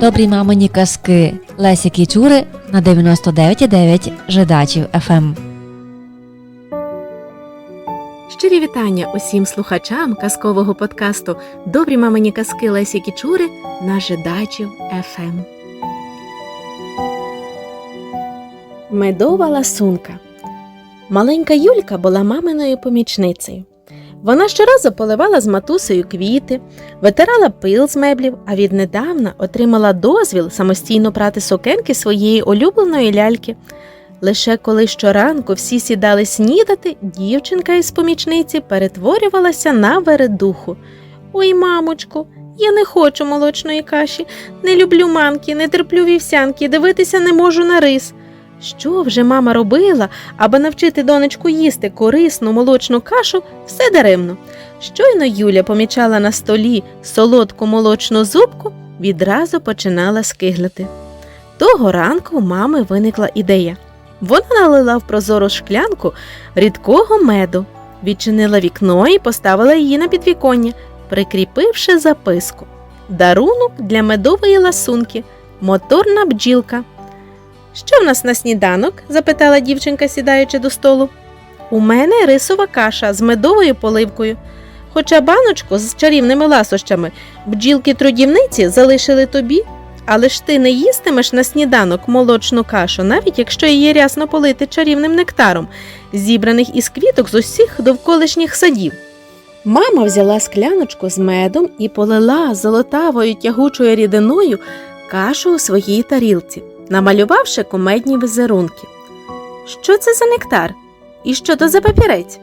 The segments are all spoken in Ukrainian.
Добрі мамині казки Лесі Кічури на 99,9 Жидачів Ем. ФМ. Щирі вітання усім слухачам казкового подкасту Добрі мамині казки Лесі Кічури на Жидачів ФМ. Медова ласунка. Маленька Юлька була маминою помічницею. Вона щоразу поливала з матусею квіти, витирала пил з меблів, а віднедавна отримала дозвіл самостійно прати сукенки своєї улюбленої ляльки. Лише коли щоранку всі сідали снідати, дівчинка із помічниці перетворювалася на вередуху. Ой, мамочку, я не хочу молочної каші, не люблю манки, не терплю вівсянки, дивитися не можу на рис. Що вже мама робила, аби навчити донечку їсти корисну молочну кашу, все даремно. Щойно Юля помічала на столі солодку молочну зубку, відразу починала скиглити. Того ранку у мами виникла ідея. Вона налила в прозору шклянку рідкого меду, відчинила вікно і поставила її на підвіконня, прикріпивши записку. Дарунок для медової ласунки, моторна бджілка. Що в нас на сніданок? запитала дівчинка, сідаючи до столу. У мене рисова каша з медовою поливкою. Хоча баночку з чарівними ласощами бджілки-трудівниці залишили тобі, але ж ти не їстимеш на сніданок молочну кашу, навіть якщо її рясно полити чарівним нектаром, зібраних із квіток з усіх довколишніх садів. Мама взяла скляночку з медом і полила золотавою тягучою рідиною кашу у своїй тарілці, намалювавши кумедні візерунки. Що це за нектар? І що то за папірець?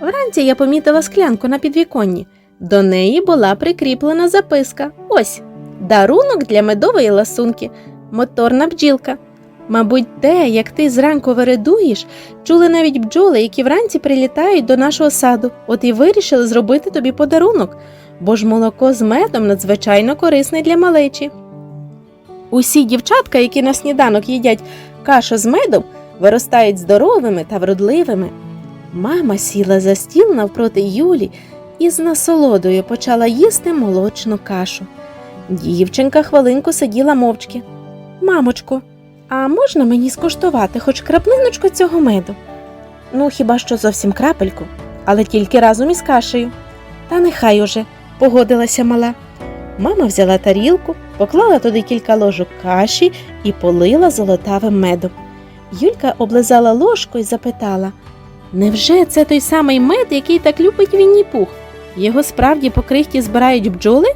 Вранці я помітила склянку на підвіконні. До неї була прикріплена записка. Ось дарунок для медової ласунки, моторна бджілка. Мабуть, те, як ти зранку вередуєш, чули навіть бджоли, які вранці прилітають до нашого саду, от і вирішили зробити тобі подарунок, бо ж молоко з медом надзвичайно корисне для малечі. Усі дівчатка, які на сніданок їдять кашу з медом, виростають здоровими та вродливими. Мама сіла за стіл навпроти Юлі і з насолодою почала їсти молочну кашу. Дівчинка хвилинку сиділа мовчки. Мамочку, а можна мені скуштувати хоч краплиночку цього меду? Ну, хіба що зовсім крапельку, але тільки разом із кашею. Та нехай уже, погодилася мала. Мама взяла тарілку, поклала туди кілька ложок каші і полила золотавим медом. Юлька облизала ложку і запитала Невже це той самий мед, який так любить Вінні Пух? Його справді по крихті збирають бджоли?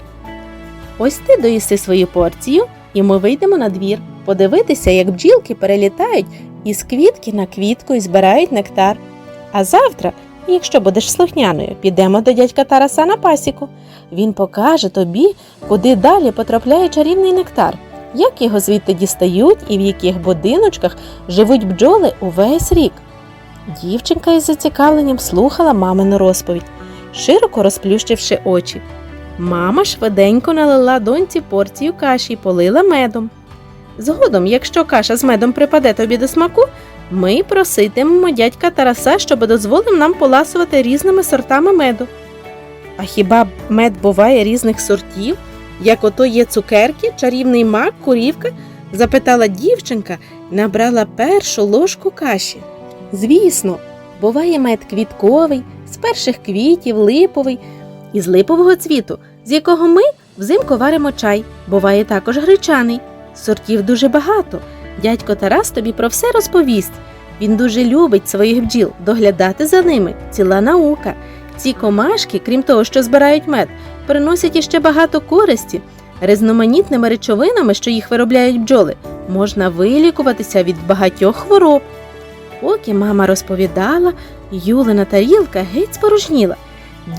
Ось ти доїси свою порцію, і ми вийдемо на двір, подивитися, як бджілки перелітають із квітки на квітку і збирають нектар. А завтра, якщо будеш слухняною, підемо до дядька Тараса на пасіку. Він покаже тобі, куди далі потрапляє чарівний нектар, як його звідти дістають і в яких будиночках живуть бджоли увесь рік. Дівчинка із зацікавленням слухала мамину розповідь, широко розплющивши очі. Мама швиденько налила доньці порцію каші і полила медом. Згодом, якщо каша з медом припаде тобі до смаку, ми проситимемо дядька Тараса, щоб дозволив нам поласувати різними сортами меду. А хіба мед буває різних сортів, як ото є цукерки, чарівний мак, курівка? запитала дівчинка і набрала першу ложку каші. Звісно, буває мед квітковий, з перших квітів, липовий, із липового цвіту, з якого ми взимку варимо чай. Буває також гречаний. Сортів дуже багато. Дядько Тарас тобі про все розповість. Він дуже любить своїх бджіл, доглядати за ними ціла наука. Ці комашки, крім того, що збирають мед, приносять іще багато користі. Різноманітними речовинами, що їх виробляють бджоли, можна вилікуватися від багатьох хвороб. Поки мама розповідала, Юлина тарілка геть спорожніла.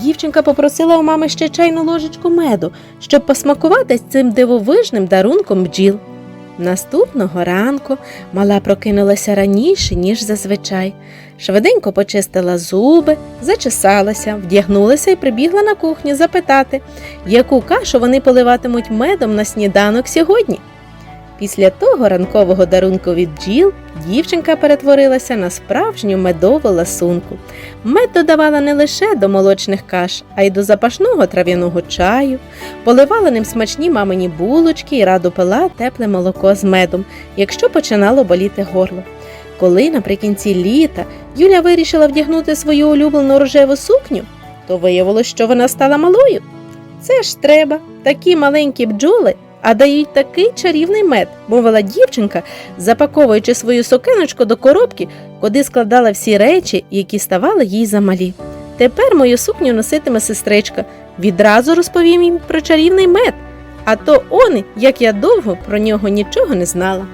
Дівчинка попросила у мами ще чайну ложечку меду, щоб посмакувати цим дивовижним дарунком бджіл. Наступного ранку мала прокинулася раніше, ніж зазвичай. Швиденько почистила зуби, зачесалася, вдягнулася і прибігла на кухню запитати, яку кашу вони поливатимуть медом на сніданок сьогодні. Після того ранкового дарунку від бджіл дівчинка перетворилася на справжню медову ласунку. Мед додавала не лише до молочних каш, а й до запашного трав'яного чаю, поливала ним смачні мамині булочки і радо пила тепле молоко з медом, якщо починало боліти горло. Коли наприкінці літа Юля вирішила вдягнути свою улюблену рожеву сукню, то виявилось, що вона стала малою. Це ж треба, такі маленькі бджоли, а дають такий чарівний мед, мовила дівчинка, запаковуючи свою сукеночку до коробки, куди складала всі речі, які ставали їй замалі. Тепер мою сукню носитиме сестричка. Відразу розповім їм про чарівний мед. А то он, як я довго про нього нічого не знала.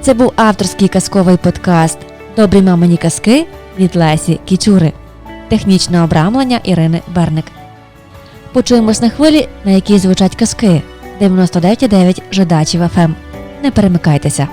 Це був авторський казковий подкаст Добрі мамині казки від Лесі Кічури. Технічне обрамлення Ірини Берник. Почуємось на хвилі, на якій звучать казки 99,9 Жидачів ФМ. Не перемикайтеся.